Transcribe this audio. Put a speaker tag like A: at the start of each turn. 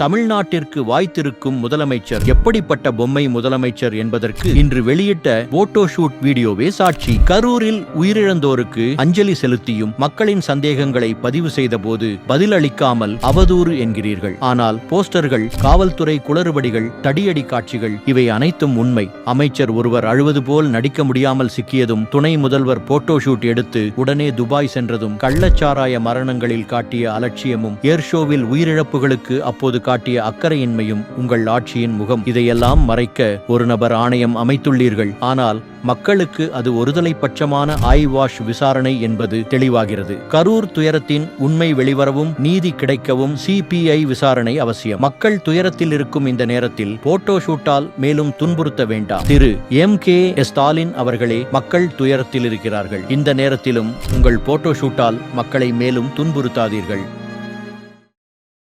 A: தமிழ்நாட்டிற்கு வாய்த்திருக்கும் முதலமைச்சர். எப்படிப்பட்ட பொம்மை முதலமைச்சர் என்பதற்கு இன்று வெளியிட்ட போட்டோ ஷூட் வீடியோவே சாட்சி. கரூரில் உயிரிழந்தோருக்கு அஞ்சலி செலுத்தியும் மக்களின் சந்தேகங்களை பதிவு செய்த போது பதிலளிக்காமல் அவதூறு என்கிறீர்கள். ஆனால் போஸ்டர்கள் காவல்துறை குளறுபடிகள் தடியடி காட்சிகள் இவை அனைத்தும் உண்மை. அமைச்சர் ஒருவர் அழுவது போல் நடிக்க முடியாமல் சிக்கியதும் துணை முதல்வர் போட்டோ ஷூட் எடுத்து உடனே துபாய் சென்றதும் கள்ளச்சாராய மரணங்களில் காட்டிய அலட்சியமும் ஏர் ஷோவில் உயிரிழப்புகளுக்கு அப்போது காட்டிய அக்கறையின்மையும் உங்கள் ஆட்சியின் முகம். இதையெல்லாம் மறைக்க ஒரு நபர் ஆணையம் அமைத்துள்ளீர்கள். ஆனால் மக்களுக்கு அது ஒருதலை பட்சமான ஐ வாஷ் விசாரணை என்பது தெளிவாகிறது. கரூர் துயரத்தின் உண்மை வெளிவரவும் நீதி கிடைக்கவும் சிபிஐ விசாரணை அவசியம். மக்கள் துயரத்தில் இருக்கும் இந்த நேரத்தில் போட்டோ ஷூட்டால் மேலும் துன்புறுத்த வேண்டாம். திரு. எம். கே. ஸ்டாலின் அவர்களே மக்கள் துயரத்தில் இருக்கிறார்கள். இந்த நேரத்திலும் உங்கள் போட்டோ ஷூட்டால் மக்களை மேலும் துன்புறுத்தாதீர்கள்.